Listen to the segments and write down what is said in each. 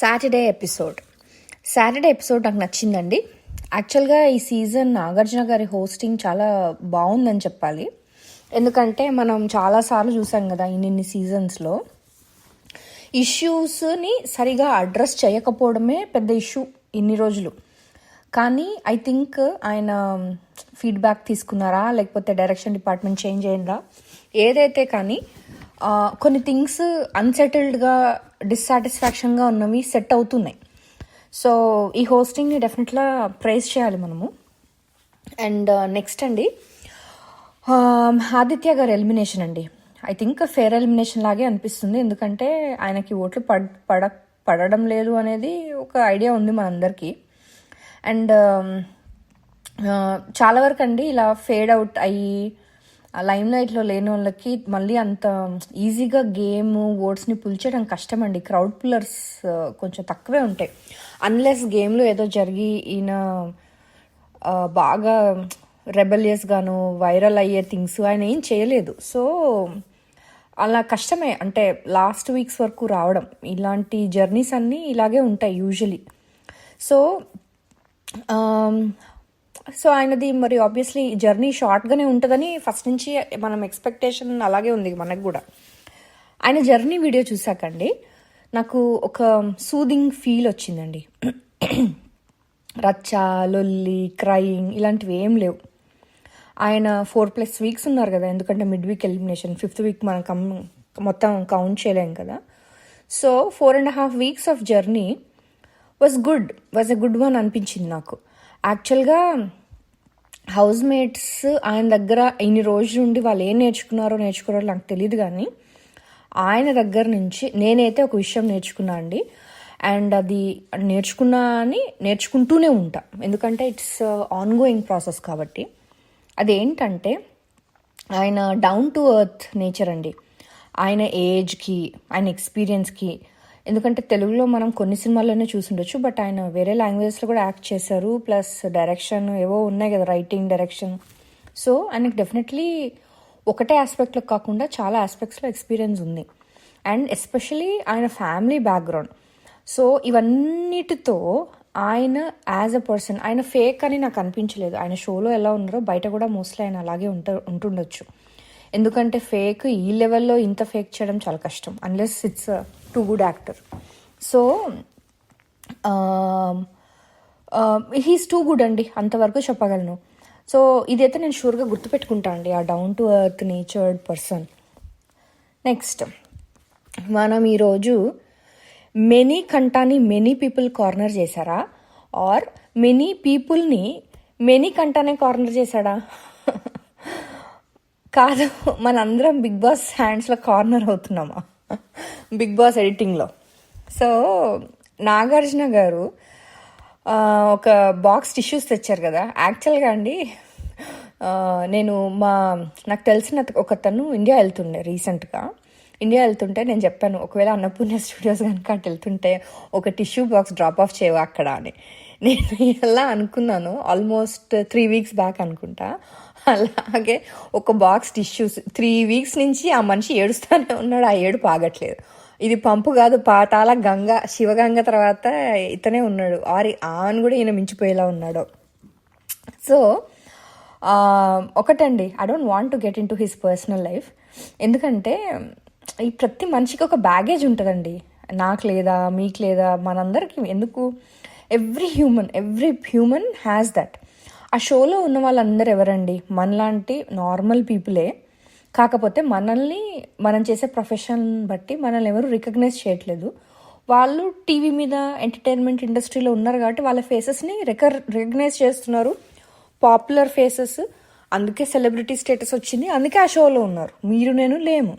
Saturday episode Saturday episode నాకు నచ్చిందండి. యాక్చువల్గా ఈ సీజన్ నాగార్జున గారి హోస్టింగ్ చాలా బాగుందని చెప్పాలి. ఎందుకంటే మనం చాలాసార్లు చూసాం కదా ఇన్ని సీజన్స్లో ఇష్యూస్ని సరిగా అడ్రస్ చేయకపోవడమే పెద్ద ఇష్యూ ఇన్ని రోజులు. కానీ ఐ థింక్ ఆయన ఫీడ్బ్యాక్ తీసుకున్నారా లేకపోతే డైరెక్షన్ డిపార్ట్మెంట్ చేంజ్ అయిందా? ఏదైతే కానీ కొన్ని థింగ్స్ అన్సెటిల్డ్గా డిస్సాటిస్ఫాక్షన్గా ఉన్నవి సెట్ అవుతున్నాయి. సో ఈ హోస్టింగ్ని డెఫినెట్గా ప్రైజ్ చేయాలి మనము. అండ్ నెక్స్ట్ అండి ఆదిత్య గారి ఎలిమినేషన్ అండి. ఐ థింక్ ఫేర్ ఎలిమినేషన్ లాగే అనిపిస్తుంది. ఎందుకంటే ఆయనకి ఓట్లు పడ్ పడ పడడం లేదు అనేది ఒక ఐడియా ఉంది మనందరికీ. అండ్ చాలా వరకు అండి ఇలా ఫేడ్ అవుట్ అయ్యి లైమ్ లైట్లో లేని వాళ్ళకి మళ్ళీ అంత ఈజీగా గేమ్ ఓట్స్ని పుల్ కష్టం అండి క్రౌడ్ పుల్లర్స్ కొంచెం తక్కువే ఉంటాయి. అన్లెస్ గేమ్లో ఏదో జరిగి ఈయన బాగా రెబలియస్ గాను వైరల్ అయ్యే థింగ్స్ ఆయన ఏం చేయలేదు. సో అలా కష్టమే. అంటే లాస్ట్ వీక్స్ వరకు రావడం. ఇలాంటి జర్నీస్ అన్నీ ఇలాగే ఉంటాయి యూజువలీ సో సో ఆయనది మరి ఆబ్వియస్లీ జర్నీ షార్ట్గానే ఉంటుందని ఫస్ట్ నుంచి మనం ఎక్స్పెక్టేషన్ అలాగే ఉంది మనకు కూడా. ఆయన జర్నీ వీడియో చూసాకండి. నాకు ఒక సూదింగ్ ఫీల్ వచ్చిందండి. రచ్చ లొల్లి క్రయింగ్ ఇలాంటివి ఏం లేవు. ఆయన ఫోర్ ప్లస్ వీక్స్ ఉన్నారు కదా ఎందుకంటే mid week elimination fifth week మనం కమ్ మొత్తం కౌంట్ చేయలేం కదా. So four and half weeks of journey was good was a good one అనిపించింది నాకు. యాక్చువల్గా హౌస్ మేట్స్ ఆయన దగ్గర ఇన్ని రోజులు ఉండి వాళ్ళు ఏం నేర్చుకున్నారో నేర్చుకున్నారో నాకు తెలియదు కానీ ఆయన దగ్గర నుంచి నేనైతే ఒక విషయం నేర్చుకున్నా అండి. అండ్ అది నేర్చుకున్నా అని నేర్చుకుంటూనే ఉంటా. ఎందుకంటే ఇట్స్ ఆన్ గోయింగ్ ప్రాసెస్ కాబట్టి. అదేంటంటే ఆయన డౌన్ టు ఎర్త్ నేచర్ అండి. ఆయన ఏజ్కి ఆయన ఎక్స్పీరియన్స్కి ఎందుకంటే తెలుగులో మనం కొన్ని సినిమాల్లోనే చూసుండొచ్చు బట్ ఆయన వేరే లాంగ్వేజెస్లో కూడా యాక్ట్ చేశారు ప్లస్ డైరెక్షన్ ఏవో ఉన్నాయి కదా రైటింగ్ డైరెక్షన్. సో ఆయనకు డెఫినెట్లీ ఒకటే ఆస్పెక్ట్లో కాకుండా చాలా ఆస్పెక్ట్స్లో ఎక్స్పీరియన్స్ ఉంది. అండ్ ఎస్పెషలీ ఆయన ఫ్యామిలీ బ్యాక్గ్రౌండ్. సో ఇవన్నిటితో ఆయన యాజ్ అ పర్సన్ ఆయన ఫేక్ అని నాకు అనిపించలేదు. ఆయన షోలో ఎలా ఉన్నారో బయట కూడా మోస్ట్లీ ఆయన అలాగే ఉంట ఉంటుండొచ్చు. ఎందుకంటే ఫేక్ ఈ లెవెల్లో ఇంత ఫేక్ చేయడం చాలా కష్టం unless it's too good actor so he's too good అండి అంతవరకు చెప్పగలను. సో ఇదైతే నేను షూర్గా గుర్తుపెట్టుకుంటా అండి ఆ down to earth natured person next మనం ఈరోజు మెనీ కంటాని మెనీ పీపుల్ కార్నర్ చేశారా? ఆర్ మెనీ పీపుల్ని మెనీ కంటానే కార్నర్ చేశాడా? కాదు మనందరం బిగ్ బాస్ హ్యాండ్స్లో కార్నర్ అవుతున్నామా? బిగ్ బాస్ ఎడిటింగ్లో సో నాగార్జున గారు ఒక బాక్స్ టిష్యూస్ తెచ్చారు కదా. యాక్చువల్గా అండి నేను మా నాకు తెలిసిన ఒక తను ఇండియా వెళ్తుండే రీసెంట్గా. ఇండియా వెళ్తుంటే నేను చెప్పాను ఒకవేళ అన్నపూర్ణ స్టూడియోస్ కనుక అటు వెళ్తుంటే ఒక టిష్యూ బాక్స్ డ్రాప్ ఆఫ్ చేయవా అక్కడ అని. నేను ఎలా అనుకున్నాను ఆల్మోస్ట్ త్రీ వీక్స్ బ్యాక్ అనుకుంటా. అలాగే ఒక బాక్స్ టిష్యూస్. త్రీ వీక్స్ నుంచి ఆ మనిషి ఏడుస్తూనే ఉన్నాడు ఆ ఏడుపు ఆగట్లేదు. ఇది పంపు కాదు పాతాల గంగ శివగంగ తర్వాత ఇతనే ఉన్నాడు. ఆరి ఆన్ కూడా ఈయన మించిపోయేలా ఉన్నాడు. సో ఒకటండి I don't want to get into his personal life ఎందుకంటే ఈ ప్రతి మనిషికి ఒక బ్యాగేజ్ ఉంటుందండి. నాకు లేదా మీకు లేదా మనందరికీ ఎందుకు? Every human every human has that ఆ షోలో ఉన్న వాళ్ళందరూ ఎవరండి? మనలాంటి నార్మల్ పీపులే. కాకపోతే మనల్ని మనం చేసే ప్రొఫెషన్ బట్టి మనల్ని ఎవరు రికగ్నైజ్ చేయట్లేదు. వాళ్ళు టీవీ మీద ఎంటర్టైన్మెంట్ ఇండస్ట్రీలో ఉన్నారు కాబట్టి వాళ్ళ ఫేసెస్ని రికర్ రికగ్నైజ్ చేస్తున్నారు. Popular faces. అందుకే సెలబ్రిటీ స్టేటస్ వచ్చింది. అందుకే ఆ షోలో ఉన్నారు. మీరు నేను లేము.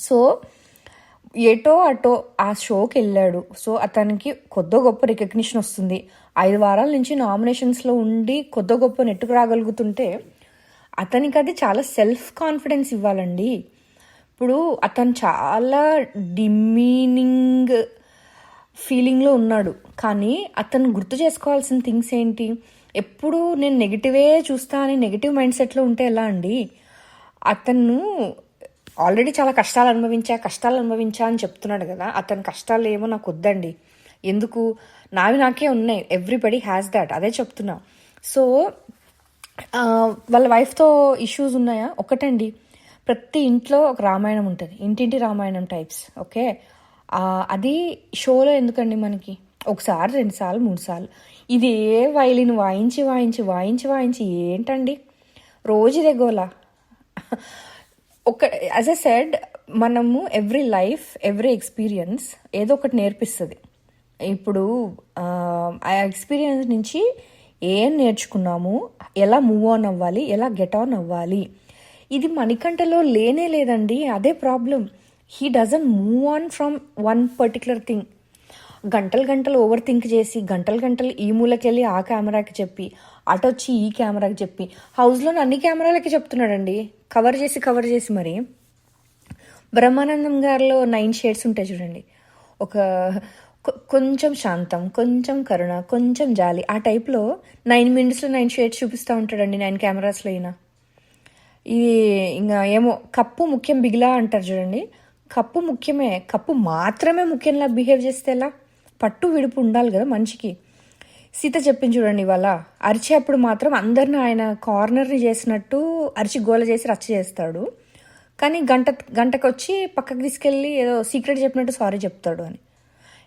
సో ఏటో అటో ఆ షోకి వెళ్ళాడు. సో అతనికి కొద్ది గొప్ప రికగ్నిషన్ వస్తుంది. ఐదు వారాల నుంచి నామినేషన్స్లో ఉండి కొద్ది గొప్ప నెట్టుకు రాగలుగుతుంటే అతనికి అది చాలా సెల్ఫ్ కాన్ఫిడెన్స్ ఇవ్వాలండి. ఇప్పుడు అతను చాలా డిమీనింగ్ ఫీలింగ్లో ఉన్నాడు. కానీ అతను గుర్తు చేసుకోవాల్సిన థింగ్స్ ఏంటి? ఎప్పుడు నేను నెగిటివే చూస్తా అని నెగిటివ్ మైండ్ సెట్లో ఉంటే ఎలా అండి? అతను ఆల్రెడీ చాలా కష్టాలు అనుభవించా కష్టాలు అనుభవించా అని చెప్తున్నాడు కదా. అతని కష్టాలు ఏమో నాకు వద్దండి. ఎందుకు? నావి నాకే ఉన్నాయి. ఎవ్రీబడి హ్యాస్ దాట్ అదే చెప్తున్నా. సో వాళ్ళ వైఫ్తో ఇష్యూస్ ఉన్నాయా? ఒకటండి. ప్రతి ఇంట్లో ఒక రామాయణం ఉంటుంది. ఇంటింటి రామాయణం టైప్స్ ఓకే అది షోలో ఎందుకండి మనకి? ఒకసారి రెండుసార్లు మూడు సార్లు. ఇది ఏ వైలిన్ వాయించి వాయించి వాయించి వాయించి ఏంటండి? రోజు ఇదే గోలా ఒక యాజ్ అ సెడ్ మనము ఎవ్రీ లైఫ్ ఎవ్రీ ఎక్స్పీరియన్స్ ఏదో ఒకటి నేర్పిస్తుంది. ఇప్పుడు ఆ, ఎక్స్పీరియన్స్ నుంచి ఏం నేర్చుకున్నాము ఎలా మూవ్ ఆన్ అవ్వాలి ఎలా గెట్ ఆన్ అవ్వాలి. ఇది మణికంఠలో లేనే లేదండి అదే problem he doesn't move on from one particular thing గంటలు గంటలు ఓవర్ థింక్ చేసి గంటలు గంటలు ఈ మూలకెళ్ళి ఆ కెమెరాకి చెప్పి అటొచ్చి ఈ కెమెరాకి చెప్పి. హౌస్లోని అన్ని కెమెరాలకి చెప్తున్నాడండి. కవర్ చేసి కవర్ చేసి మరి. బ్రహ్మానందం గారిలో నైన్ షేడ్స్ ఉంటాయి చూడండి. ఒక కొంచెం శాంతం కొంచెం కరుణ కొంచెం జాలి. ఆ టైప్లో నైన్ మినిట్స్లో నైన్ షేడ్స్ చూపిస్తూ ఉంటాడండి నైన్ కెమెరాస్లో అయినా ఇది ఇంకా ఏమో కప్పు ముఖ్యం బిగిలా అంటారు చూడండి. కప్పు ముఖ్యమే కప్పు మాత్రమే ముఖ్యంలా బిహేవ్ చేస్తే ఎలా? పట్టు విడుపు ఉండాలి కదా మనిషికి. సీత చెప్పింది చూడండి ఇవాళ అరిచేప్పుడు మాత్రం అందరిని ఆయన కార్నర్ని చేసినట్టు అరిచి గోల చేసి రచ్చ చేస్తాడు. కానీ గంట గంటకు వచ్చి పక్కకు తీసుకెళ్ళి ఏదో సీక్రెట్ చెప్పినట్టు సారీ చెప్తాడు అని.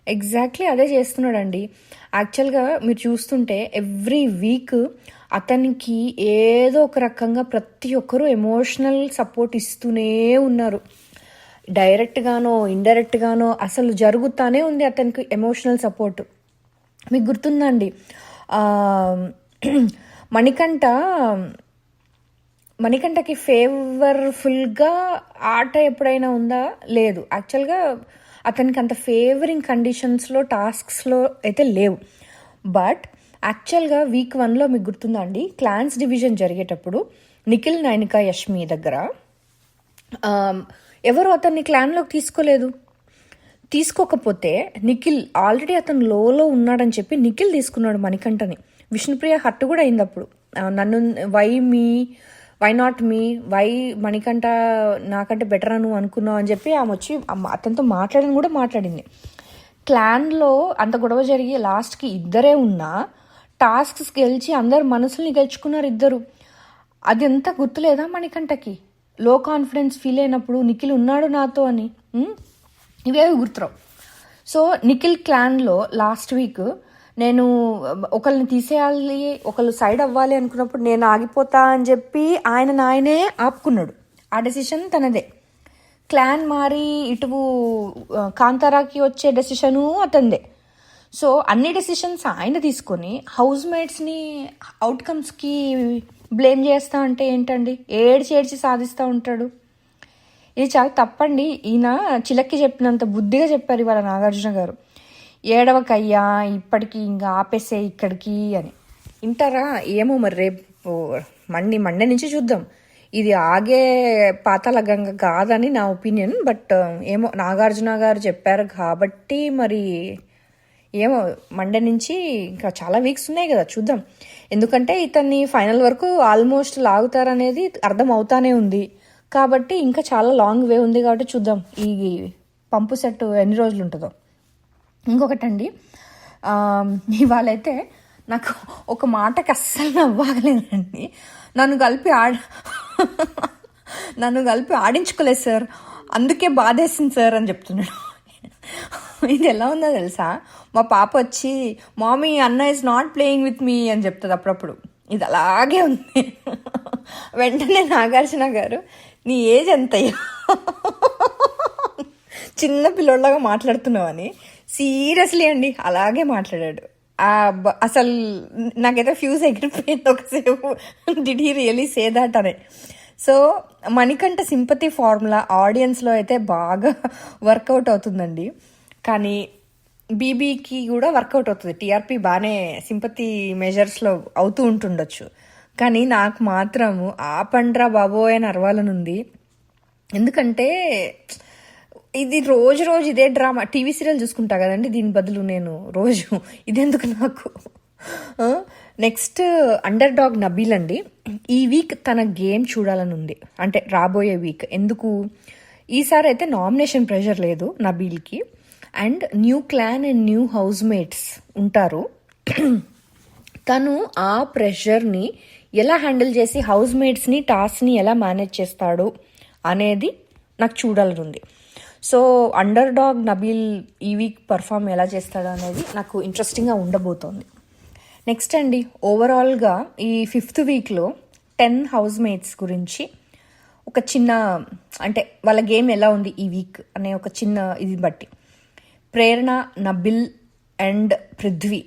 ఎగ్జాక్ట్లీ అదే చేస్తున్నాడండి. యాక్చువల్గా మీరు చూస్తుంటే ఎవ్రీ వీక్ అతనికి ఏదో ఒక రకంగా ప్రతి ఒక్కరూ ఎమోషనల్ సపోర్ట్ ఇస్తూనే ఉన్నారు. డైరెక్ట్గానో ఇండైరెక్ట్గానో అసలు జరుగుతానే ఉంది అతనికి ఎమోషనల్ సపోర్ట్ మీకు గుర్తుందండి? మణికంఠ మణికంఠకి ఫేవర్ఫుల్గా ఆట ఎప్పుడైనా ఉందా? లేదు. యాక్చువల్గా అతనికి అంత ఫేవరింగ్ కండిషన్స్లో టాస్క్స్లో అయితే లేవు. బట్ యాక్చువల్గా వీక్ వన్లో మీకు గుర్తుందా అండి క్లాన్స్ డివిజన్ జరిగేటప్పుడు నిఖిల్ నైనిక యష్మి దగ్గర ఎవరు అతన్ని క్లాన్లోకి తీసుకోలేదు? తీసుకోకపోతే నిఖిల్ ఆల్రెడీ అతను లోలో ఉన్నాడని చెప్పి నిఖిల్ తీసుకున్నాడు మణికంఠని. విష్ణుప్రియ హట్టు కూడా అయింది అప్పుడు. నన్ను why me why not me why Manikanta నాకంటే బెటర్ అను అనుకున్నావు అని చెప్పి ఆమె వచ్చి అతనితో మాట్లాడని కూడా మాట్లాడింది. క్లాన్లో అంత గొడవ జరిగి లాస్ట్కి ఇద్దరే ఉన్నా టాస్క్స్ గెలిచి అందరు మనసుల్ని గెలుచుకున్నారు ఇద్దరు. అది ఎంత గుర్తులేదా మణికంఠకి? లో కాన్ఫిడెన్స్ ఫీల్ అయినప్పుడు నిఖిల్ ఉన్నాడు నాతో అని ఇవేవి గుర్తురావు. సో నిఖిల్ క్లాన్లో లాస్ట్ వీక్ నేను ఒకరిని తీసేయాలి ఒకళ్ళు సైడ్ అవ్వాలి అనుకున్నప్పుడు నేను ఆగిపోతా అని చెప్పి ఆయన నాయనే ఆపుకున్నాడు. ఆ డెసిషన్ తనదే. క్లాన్ మారి ఇటు కాంతారాకి వచ్చే డెసిషను అతనిదే. సో అన్ని డెసిషన్స్ ఆయన తీసుకొని హౌస్ మేట్స్ని అవుట్కమ్స్కి బ్లేమ్ చేస్తా అంటే ఏంటండి? ఏడ్చి ఏడ్చి సాధిస్తూ ఉంటాడు. ఇది చాలా తప్పండి. ఈయన చిలక్కి చెప్పినంత బుద్ధిగా చెప్పారు ఇవాళ నాగార్జున గారు. ఏడవకయ్యా ఇప్పటికి ఇంకా ఆపేసే ఇక్కడికి అని. వింటారా ఏమో మరి రేపు మండి మండే నుంచి చూద్దాం. ఇది ఆగే పాతాల గంగ కాదని నా ఒపీనియన్ బట్ ఏమో నాగార్జున గారు చెప్పారు కాబట్టి మరి ఏమో మండే నుంచి ఇంకా చాలా వీక్స్ ఉన్నాయి కదా చూద్దాం. ఎందుకంటే ఇతన్ని ఫైనల్ వరకు ఆల్మోస్ట్ లాగుతారనేది అర్థం అవుతానే ఉంది. కాబట్టి ఇంకా చాలా లాంగ్ వే ఉంది కాబట్టి చూద్దాం. ఈ పంపు సెట్ ఎన్ని రోజులు ఉంటుందో ఇంకొకటండి ఆ, ఇవాళైతే నాకు ఒక మాటకి అస్సలు నవ్వాగలేదండి. నన్ను కలిపి ఆడ నన్ను కలిపి ఆడించుకోలేదు సార్. అందుకే బాధేసింది సార్ అని చెప్తున్నాడు. ఇది ఎలా ఉందో తెలుసా? మా పాప వచ్చి మామీ అన్న is not playing with me అని చెప్తుంది అప్పుడప్పుడు. ఇది అలాగే ఉంది. వెంటనే నాగార్జున గారు నీ ఏజ్ ఎంతయ్యా? చిన్న పిల్లోళ్ళగా మాట్లాడుతున్నావని. సీరియస్లీ అండి. అలాగే మాట్లాడాడు. అసలు నాకైతే ఫ్యూజ్ ఎగిరిపోయింది ఒకసేపు. Did he really say that అనే. సో మణికంఠ సింపతి ఫార్ములా ఆడియన్స్లో అయితే బాగా వర్కౌట్ అవుతుందండి. కానీ బీబీకి కూడా వర్కౌట్ అవుతుంది. టీఆర్పీ బాగానే సింపతి మెజర్స్లో అవుతూ ఉంటుండొచ్చు. కానీ నాకు మాత్రము ఆ పండ్రా బాబోయ్ అని అరవాలనుంది. ఎందుకంటే ఇది రోజు రోజు ఇదే డ్రామా. టీవీ సీరియల్ చూసుకుంటా కదండి దీని బదులు నేను రోజు. ఇదెందుకు నాకు? నెక్స్ట్ అండర్ డాగ్ నబీల్ అండి. ఈ వీక్ తన గేమ్ చూడాలని ఉంది. అంటే రాబోయే వీక్ ఎందుకు? ఈసారి అయితే నామినేషన్ ప్రెషర్ లేదు నబీల్కి. And new clan and new housemates ఉంటారు. తను ఆ ప్రెషర్ని ఎలా హ్యాండిల్ చేసి హౌస్ మేట్స్ని టాస్క్ని ఎలా మేనేజ్ చేస్తాడు అనేది నాకు చూడాలని ఉంది. సో అండర్ డాగ్ నబీల్ ఈ వీక్ పర్ఫామ్ ఎలా చేస్తాడు అనేది నాకు ఇంట్రెస్టింగ్గా ఉండబోతోంది. నెక్స్ట్ అండి ఓవరాల్గా ఈ ఫిఫ్త్ వీక్లో టెన్ హౌస్ మేట్స్ గురించి ఒక చిన్న అంటే వాళ్ళ గేమ్ ఎలా ఉంది ఈ వీక్ అనే ఒక చిన్న ఇది బట్టి. ప్రేరణ నబిల్ అండ్ పృథ్వీ.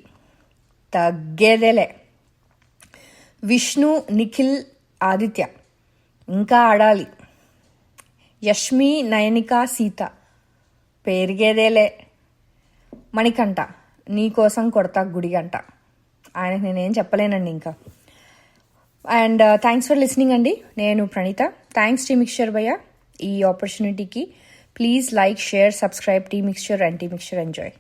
తగ్గేదేలే. విష్ణు నిఖిల్ ఆదిత్య. ఇంకా ఆడాలి. యష్మి నయనిక సీత. పెరిగేదేలే. మణికంట నీకోసం కొడతా గుడిగంట. ఆయనకు నేనేం చెప్పలేనండి ఇంకా. అండ్ థ్యాంక్స్ ఫర్ లిసనింగ్ అండి. నేను ప్రణీత. థ్యాంక్స్ టీ మిక్స్చర్ భయ్య. ఈ ఆపర్చునిటీకి please like share subscribe tea mixture and tea mixture. Enjoy